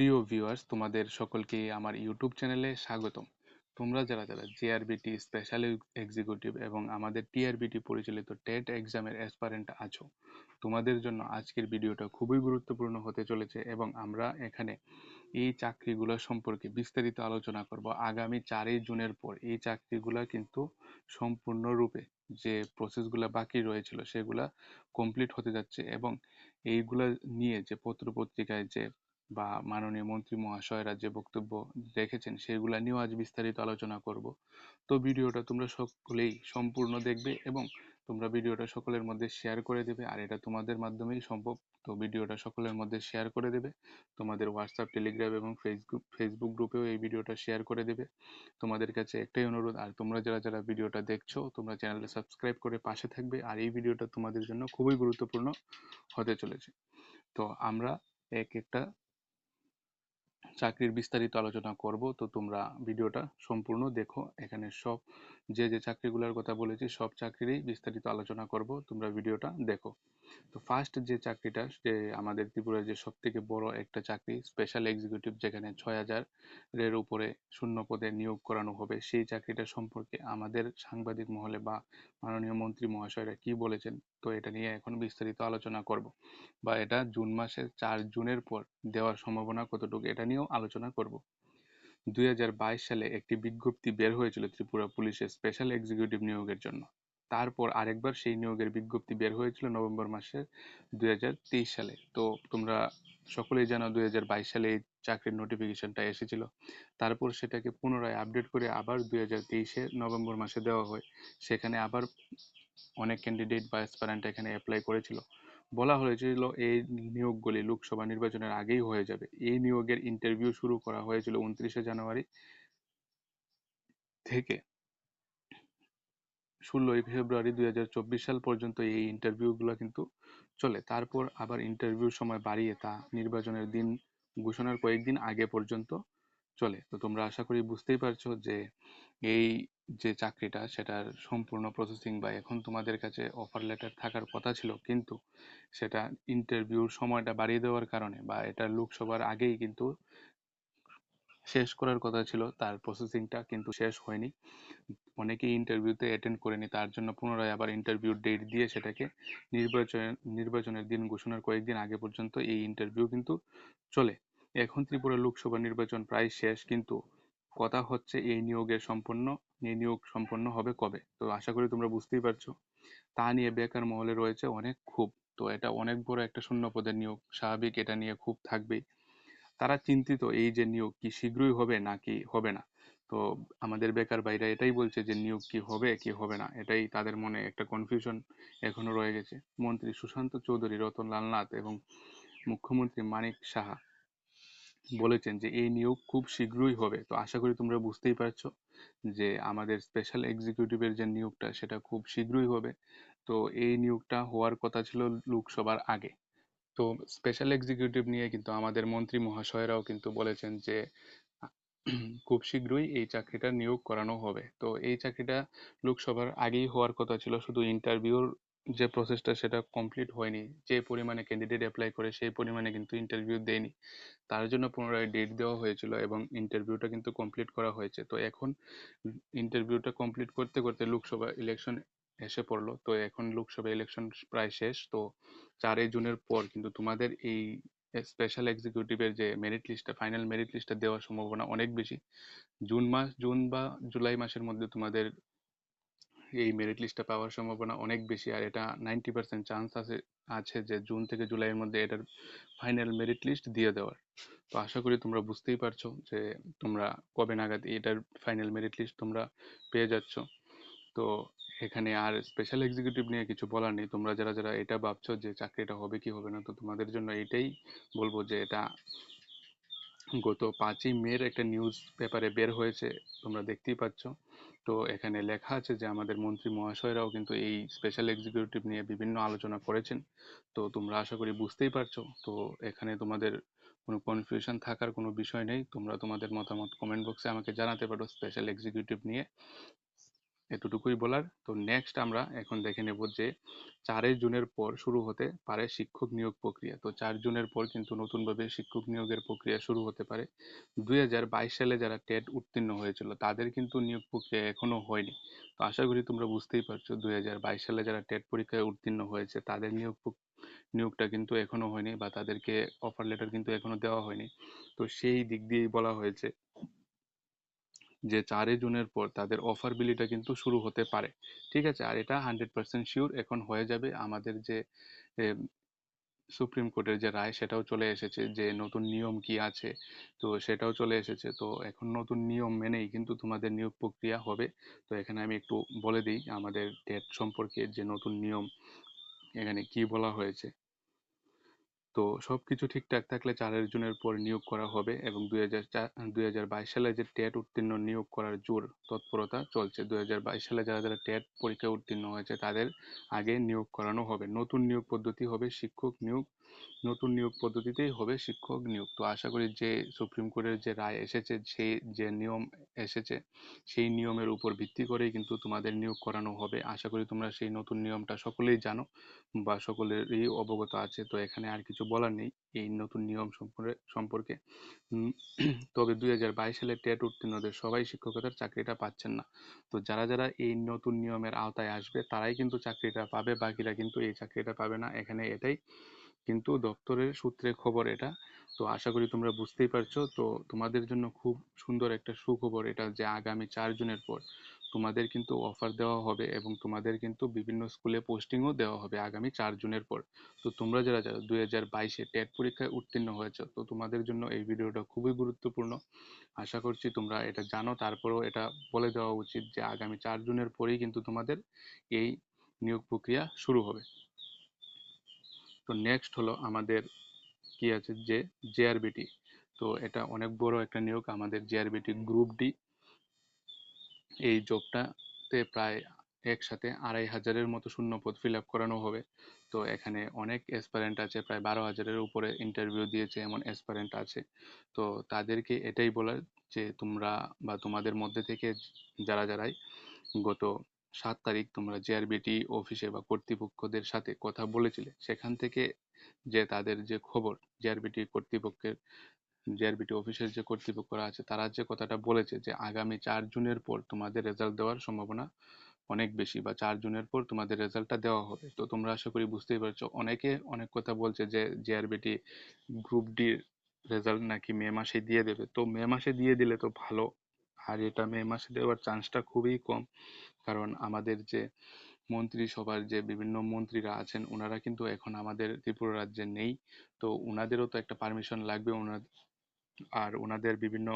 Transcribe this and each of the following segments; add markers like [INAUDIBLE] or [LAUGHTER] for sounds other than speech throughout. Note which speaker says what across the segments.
Speaker 1: প্রিয় ভিউয়ার্স তোমাদের সকলকে আমার ইউটিউব চ্যানেলে স্বাগতম। তোমরা যারা যারা জেআরবিটি স্পেশাল এক্সিকিউটিভ এবং আমাদের টিআরবিটি পরিচালিত টেট এক্সামের অ্যাসপারেন্ট আছো, তোমাদের জন্য আজকের ভিডিওটা খুবই গুরুত্বপূর্ণ হতে চলেছে এবং আমরা এখানে এই চাকরিগুলো সম্পর্কে বিস্তারিত আলোচনা করব আগামী চারই জুনের পর। এই চাকরিগুলো কিন্তু সম্পূর্ণরূপে যে প্রসেসগুলো বাকি রয়েছিল সেগুলা কমপ্লিট হতে যাচ্ছে এবং এইগুলা নিয়ে যে পত্র পত্রিকায় যে বা মাননীয় মন্ত্রী মহাশয়রা যে বক্তব্য রেখেছেন, সেগুলা নিয়েও আজ বিস্তারিত আলোচনা করব। তো ভিডিওটা তোমরা সকলেই সম্পূর্ণ দেখবে এবং তোমরা ভিডিওটা সকলের মধ্যে শেয়ার করে দেবে, আর এটা তোমাদের মাধ্যমেই সম্ভব। তো ভিডিওটা সকলের মধ্যে শেয়ার করে দেবে। তোমাদের হোয়াটসঅ্যাপ টেলিগ্রাম এবং ফেসবুক ফেসবুক গ্রুপেও এই ভিডিওটা শেয়ার করে দেবে। তোমাদের কাছে একটাই অনুরোধ, আর তোমরা যারা যারা ভিডিওটা দেখছ, তোমরা চ্যানেলটা সাবস্ক্রাইব করে পাশে থাকবে, আর এই ভিডিওটা তোমাদের জন্য খুবই গুরুত্বপূর্ণ হতে চলেছে। তো আমরা এক একটা চাকরির বিস্তারিত আলোচনা করব। তো তোমরা ভিডিওটা সম্পূর্ণ দেখো। এখানে সব, যে যে চাকরিগুলোর কথা বলেছি, সব চাকরিরই বিস্তারিত আলোচনা করব। তোমরা ভিডিওটা দেখো। তো ফার্স্ট যে চাকরিটা, যে আমাদের ত্রিপুরার যে সব থেকে বড় একটা চাকরি স্পেশাল এক্সিকিউটিভ যেখানে ছয় হাজারের উপরে শূন্য পদে নিয়োগ করানো হবে, সেই চাকরিটা সম্পর্কে আমাদের সাংবাদিক মহলে বা মাননীয় মন্ত্রী মহাশয়রা কি বলেছেন, তো এটা নিয়ে এখন বিস্তারিত আলোচনা করব। বা এটা জুন মাসের চার জুনের পর দেওয়ার সম্ভাবনা কতটুকু, এটা নিয়েও আলোচনা করব। দুই হাজার বাইশ সালে একটি বিজ্ঞপ্তি বের হয়েছিল ত্রিপুরা পুলিশের স্পেশাল এক্সিকিউটিভ নিয়োগের জন্য। তারপর আরেকবার সেই নিয়োগের বিজ্ঞপ্তি বের হয়েছিল নভেম্বর মাসে দুই হাজার তেইশ সালে। তো তোমরা সকলেই জানো দুই হাজার বাইশ সালে এই চাকরির নোটিফিকেশনটা এসেছিল। তারপর সেটাকে পুনরায় আপডেট করে আবার দুই হাজার তেইশে নভেম্বর মাসে দেওয়া হয়। সেখানে আবার অনেক ক্যান্ডিডেট বা অ্যাসপারেন্ট এখানে অ্যাপ্লাই করেছিল। বলা হয়েছিল এই নিয়োগগুলি লোকসভা নির্বাচনের আগেই হয়ে যাবে। এই নিয়োগের ইন্টারভিউ শুরু করা হয়েছিল উনত্রিশে জানুয়ারি থেকে। ষোলোই ফেব্রুয়ারি দুই হাজার চব্বিশ সাল পর্যন্ত এই ইন্টারভিউগুলো কিন্তু চলে। তারপর আবার ইন্টারভিউর সময় বাড়িয়ে তা নির্বাচনের দিন ঘোষণার কয়েকদিন আগে পর্যন্ত চলে। তো তোমরা আশা করি বুঝতেই পারছ যে এই যে চাকরিটা, সেটার সম্পূর্ণ প্রসেসিং বা এখন তোমাদের কাছে অফার লেটার থাকার কথা ছিল, কিন্তু সেটা ইন্টারভিউর সময়টা বাড়িয়ে দেওয়ার কারণে বা এটা লোকসভার আগেই কিন্তু শেষ করার কথা ছিল, তার প্রসেসিংটা কিন্তু শেষ হয়নি। অনেকেই ইন্টারভিউতে অ্যাটেন্ড করেনি, তার জন্য পুনরায় আবার ইন্টারভিউ ডেট দিয়ে সেটাকে নির্বাচনের নির্বাচনের দিন ঘোষণার কয়েকদিন আগে পর্যন্ত এই ইন্টারভিউ কিন্তু চলে। এখন ত্রিপুরা লোকসভা নির্বাচন প্রায় শেষ, কিন্তু কথা হচ্ছে এই নিয়োগের সম্পন্ন, এই নিয়োগ সম্পন্ন হবে কবে? তো আশা করি তোমরা বুঝতেই পারছ। তা নিয়ে বেকার মহলে রয়েছে অনেক খুব তো এটা অনেক বড় একটা শূন্য পদের নিয়োগ। স্বাভাবিক এটা নিয়ে খুব থাকবেই। তারা চিন্তিত এই যে নিয়োগ কি শীঘ্রই হবে নাকি হবে না। তো আমাদের বেকার ভাইরা এটাই বলছে যে নিয়োগ কি হবে কি হবে না, এটাই তাদের মনে একটা কনফিউশন এখনও রয়ে গেছে। মন্ত্রী সুশান্ত চৌধুরী রতন লালনাথ এবং মুখ্যমন্ত্রী মানিক সাহা বলেছেন যে এই নিয়োগ খুব শীঘ্রই হবে। তো আশা করি তোমরা বুঝতেই পারছ যে আমাদের স্পেশাল এক্সিকিউটিভের যে নিয়োগটা সেটা খুব শীঘ্রই হবে। তো এই নিয়োগটা হওয়ার কথা ছিল লোকসভার আগে। তো স্পেশাল এক্সিকিউটিভ নিয়ে কিন্তু আমাদের মন্ত্রী মহাশয়রাও কিন্তু বলেছেন যে, [CLEARS THROAT] খুব শীঘ্রই এই চাকরিটা নিয়োগ করানো হবে। তো এই চাকরিটা লোকসভার আগেই হওয়ার কথা ছিল, শুধু ইন্টারভিউর যে প্রসেসটা সেটা কমপ্লিট হয়নি। যে পরিমাণে ক্যান্ডিডেট অ্যাপ্লাই করে সেই পরিমাণে কিন্তু ইন্টারভিউ দেয়নি। তার জন্য পুনরায় ডেট দেওয়া হয়েছিল এবং ইন্টারভিউটা কিন্তু কমপ্লিট করা হয়েছে। তো এখন ইন্টারভিউটা কমপ্লিট করতে করতে লোকসভা ইলেকশন এসে পড়ল। তো এখন লোকসভা ইলেকশন প্রায় শেষ। তো চারই জুনের পর কিন্তু তোমাদের এই স্পেশাল এক্সিকিউটিভের যে মেরিট লিস্টটা ফাইনাল মেরিট লিস্টটা দেওয়ার সম্ভাবনা অনেক বেশি। জুন মাস, জুন বা জুলাই মাসের মধ্যে তোমাদের এই মেরিট লিস্টটা পাওয়ার সম্ভাবনা অনেক বেশি। আর এটা নাইনটি পার্সেন্ট চান্স আছে আছে যে জুন থেকে জুলাইয়ের মধ্যে এটার ফাইনাল মেরিট লিস্ট দিয়ে দেওয়ার। তো আশা করি তোমরা বুঝতেই পারছ যে তোমরা কবে নাগাদ এটার ফাইনাল মেরিট লিস্ট তোমরা পেয়ে যাচ্ছ। তো এখানে আর স্পেশাল এক্সিকিউটিভ নিয়ে কিছু বলার নেই। তোমরা যারা যারা এটা ভাবছ যে চাকরিটা হবে কি হবে না, তো তোমাদের জন্য এটাই বলব যে এটা গত পাঁচই মের একটা নিউজ পেপারে বের হয়েছে, তোমরা দেখতেই পাচ্ছ। তো এখানে লেখা আছে যে আমাদের মন্ত্রী মহাশয়রাও কিন্তু এই স্পেশাল এক্সিকিউটিভ নিয়ে বিভিন্ন আলোচনা করেছেন। তো তোমরা আশা করি বুঝতেই পারছ। তো এখানে তোমাদের কোনো কনফিউশন থাকার কোনো বিষয় নেই। তোমরা তোমাদের মতামত কমেন্ট বক্সে আমাকে জানাতে পারো স্পেশাল এক্সিকিউটিভ নিয়ে। এতটুকুই বলার। তো নেক্সট আমরা এখন দেখে নেব যে চারই জুনের পর শুরু হতে পারে শিক্ষক নিয়োগ প্রক্রিয়া। তো চার জুনের পর কিন্তু নতুনভাবে শিক্ষক নিয়োগের প্রক্রিয়া শুরু হতে পারে। দুই হাজার বাইশ সালে যারা টেট উত্তীর্ণ হয়েছিল, তাদের কিন্তু নিয়োগ প্রক্রিয়া এখনও হয়নি। তো আশা করি তোমরা বুঝতেই পারছ, দুই হাজার বাইশ সালে যারা টেট পরীক্ষায় উত্তীর্ণ হয়েছে, তাদের নিয়োগ নিয়োগটা কিন্তু এখনও হয়নি বা তাদেরকে অফার লেটার কিন্তু এখনও দেওয়া হয়নি। তো সেই দিক দিয়েই বলা হয়েছে যে চারই জুনের পর তাদের অফার বিলিটা কিন্তু শুরু হতে পারে। ঠিক আছে? আর এটা হান্ড্রেড পার্সেন্ট শিওর এখন হয়ে যাবে। আমাদের যে সুপ্রিম কোর্টের যে রায় সেটাও চলে এসেছে যে নতুন নিয়ম কি আছে। তো সেটাও চলে এসেছে। তো এখন নতুন নিয়ম মেনেই কিন্তু তোমাদের নিয়োগ প্রক্রিয়া হবে। তো এখানে আমি একটু বলে দিই আমাদের ডেট সম্পর্কে যে নতুন নিয়ম এখানে কি বলা হয়েছে। তো সবকিছু ঠিকঠাক থাকলে চারের জনের পর নিয়োগ করা হবে এবং দুই হাজার চার দুই হাজার বাইশ সালে যে টেট উত্তীর্ণ নিয়োগ করার জোর তৎপরতা চলছে। দুই হাজার বাইশ সালে যারা যারা টেট পরীক্ষায় উত্তীর্ণ হয়েছে তাদের আগে নিয়োগ করানো হবে। নতুন নিয়োগ পদ্ধতি হবে শিক্ষক নিয়োগ নতুন নিয়োগ পদ্ধতিতেই হবে শিক্ষক নিয়োগ। তো আশা করি যে সুপ্রিম কোর্টের যে রায় এসেছে, সেই যে নিয়ম এসেছে, সেই নিয়মের উপর ভিত্তি করেই কিন্তু তোমাদের নিয়োগ করানো হবে। আশা করি তোমরা সেই নতুন নিয়মটা সকলেই জানো বা সকলেরই অবগত আছে। তো এখানে আর কিছু বলার নেই এই নতুন নিয়ম সম্পর্কে। সম্পর্কে তবে দুই হাজার বাইশ সালে টেট উত্তীর্ণদের সবাই শিক্ষকতার চাকরিটা পাচ্ছেন না। তো যারা যারা এই নতুন নিয়মের আওতায় আসবে, তারাই কিন্তু চাকরিটা পাবে, বাকিরা কিন্তু এই চাকরিটা পাবে না। এখানে এটাই কিন্তু দপ্তরের সূত্রে খবর এটা। তো আশা করি তোমরা বুঝতেই পারছ। তো তোমাদের জন্য খুব সুন্দর একটা সুখবর এটা যে আগামী চার জুনের পর তোমাদের কিন্তু অফার দেওয়া হবে এবং তোমাদের কিন্তু বিভিন্ন স্কুলে পোস্টিংও দেওয়া হবে আগামী চার জুনের পর। তো তোমরা যারা যারা দুই হাজার বাইশে টেট পরীক্ষায় উত্তীর্ণ হয়েছে, তো তোমাদের জন্য এই ভিডিওটা খুবই গুরুত্বপূর্ণ। আশা করছি তোমরা এটা জানো। তারপরেও এটা বলে দেওয়া উচিত যে আগামী চার জুনের পরেই কিন্তু তোমাদের এই নিয়োগ প্রক্রিয়া শুরু হবে। তো নেক্সট হলো আমাদের কি আছে? যে জেআরবিটি তো এটা অনেক বড় একটা নিয়োগ আমাদের জেআরবিটি গ্রুপ ডি এই জবটাতে প্রায় একসাথে আড়াই হাজারের মতো শূন্য পদ ফিল আপ করানো হবে। তো এখানে অনেক অ্যাসপারেন্ট আছে, প্রায় বারো হাজারের উপরে ইন্টারভিউ দিয়েছে এমন অ্যাসপারেন্ট আছে। তো তাদেরকে এটাই বলার যে তোমরা বা তোমাদের মধ্যে থেকে যারা যারাই গত সাত তারিখ তোমরা জেআরবিটি অফিসে বা কর্তৃপক্ষদের সাথে কথা বলেছিলে। সেখান থেকে যে তাদের যে খবর জেআরবিটি কর্তৃপক্ষের জেআরবিটি অফিসের যে কর্তৃপক্ষরা আছে, তারা যে কথাটা বলেছে যে আগামী চার জুনের পর তোমাদের রেজাল্ট দেওয়ার সম্ভাবনা অনেক বেশি বা চার জুনের পর তোমাদের রেজাল্টটা দেওয়া হবে। তো তোমরা আশা করি বুঝতেই পারছ, অনেকে অনেক কথা বলছে যে জেআরবিটি গ্রুপ ডির রেজাল্ট নাকি মে মাসে দিয়ে দেবে। তো মে মাসে দিয়ে দিলে তো ভালো আর এটা মে মাসে দেওয়ার চান্সটা খুবই কম। কারণ আমাদের যে মন্ত্রিসভার যে বিভিন্ন মন্ত্রীরা আছেন, ওনারা কিন্তু এখন আমাদের ত্রিপুরা রাজ্যে নেই। তো ওনাদেরও তো একটা পারমিশন লাগবে আর ওনাদের বিভিন্ন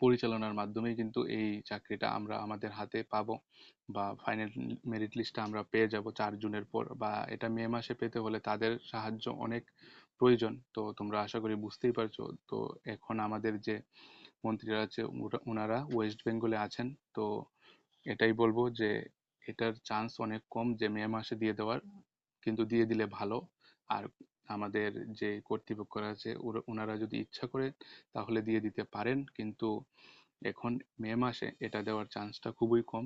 Speaker 1: পরিচালনার মাধ্যমেই কিন্তু এই চাকরিটা আমরা আমাদের হাতে পাবো বা ফাইনাল মেরিট লিস্টটা আমরা পেয়ে যাব চার জুনের পর। বা এটা মে মাসে পেতে হলে তাদের সাহায্য অনেক প্রয়োজন। তো তোমরা আশা করি বুঝতেই পারছ। তো এখন আমাদের যে মন্ত্রীরা আছে ওনারা ওয়েস্ট বেঙ্গলে আছেন। তো এটাই বলব যে এটার চান্স অনেক কম যে মে মাসে দিয়ে দেওয়ার, কিন্তু দিয়ে দিলে ভালো। আর আমাদের যে কর্তৃপক্ষরা আছে ওনারা যদি ইচ্ছা করে তাহলে দিয়ে দিতে পারেন। কিন্তু এখন মে মাসে এটা দেওয়ার চান্সটা খুবই কম।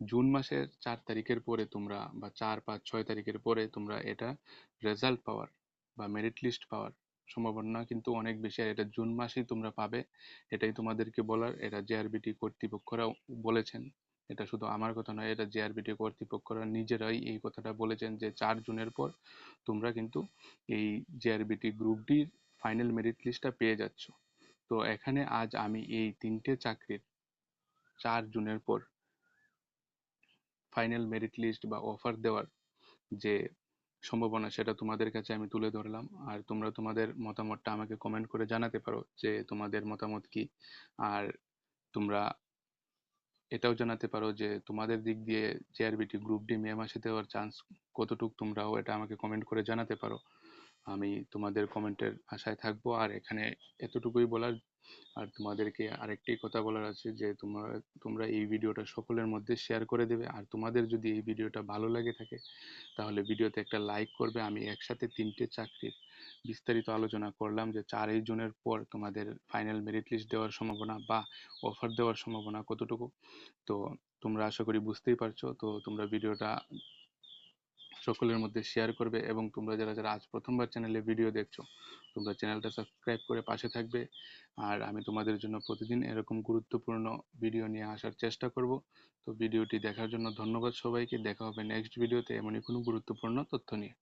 Speaker 1: জুন মাসের চার তারিখের পরে তোমরা বা চার, পাঁচ, ছয় তারিখের পরে তোমরা এটা রেজাল্ট পাওয়ার বা মেরিট লিস্ট পাওয়ার সম্ভাবনা কিন্তু অনেক বেশি। আর এটা জুন মাসেই তোমরা পাবে। এটাই তোমাদেরকে বলার। এটা জেআরবিটি কর্তৃপক্ষরাও বলেছেন। এটা শুধু আমার কথা নয়, এটা জেআরবিটি কর্তৃপক্ষরা নিজেরাই এই কথাটা বলেছেন যে চার জুনের পর তোমরা কিন্তু এই জেআরবিটি গ্রুপ ডির ফাইনাল মেরিট লিস্টটা পেয়ে যাচ্ছ। তো এখানে আজ আমি এই তিনটে চাকরির চার জুনের পর ফাইনাল মেরিট লিস্ট বা অফার দেওয়ার যে সম্ভাবনা সেটা তোমাদের কাছে আমি তুলে ধরলাম। আর তোমরা তোমাদের মতামতটা আমাকে কমেন্ট করে জানাতে পারো যে তোমাদের মতামত কি। আর তোমরা এটাও জানাতে পারো যে তোমাদের দিক দিয়ে জেআরবিটি গ্রুপ ডি মে মাসে দেওয়ার চান্স কতটুক তোমরাও এটা আমাকে কমেন্ট করে জানাতে পারো। আমি তোমাদের কমেন্টের আশায় থাকব। আর এখানে এতটুকুই বলার আর তোমাদেরকে আরেকটি কথা বলার আছে যে তোমরা তোমরা এই ভিডিওটা সকলের মধ্যে শেয়ার করে দেবে। আর তোমাদের যদি এই ভিডিওটা ভালো লাগে থাকে, তাহলে ভিডিওতে একটা লাইক করবে। আমি একসাথে তিনটে চাকরির বিস্তারিত আলোচনা করলাম যে চারই জুনের পর তোমাদের ফাইনাল মেরিট লিস্ট দেওয়ার সম্ভাবনা বা অফার দেওয়ার সম্ভাবনা কতটুকু। তো তোমরা আশা করি বুঝতেই পারছ। তো তোমরা ভিডিওটা সকলের মধ্যে শেয়ার করবে এবং তোমরা যারা যারা আজ প্রথমবার চ্যানেলে ভিডিও দেখছ, তোমরা চ্যানেলটা সাবস্ক্রাইব করে পাশে থাকবে। আর আমি তোমাদের জন্য প্রতিদিন এরকম গুরুত্বপূর্ণ ভিডিও নিয়ে আসার চেষ্টা করব। তো ভিডিওটি দেখার জন্য ধন্যবাদ সবাইকে। দেখা হবে নেক্সট ভিডিওতে এমনই কোনো গুরুত্বপূর্ণ তথ্য নিয়ে।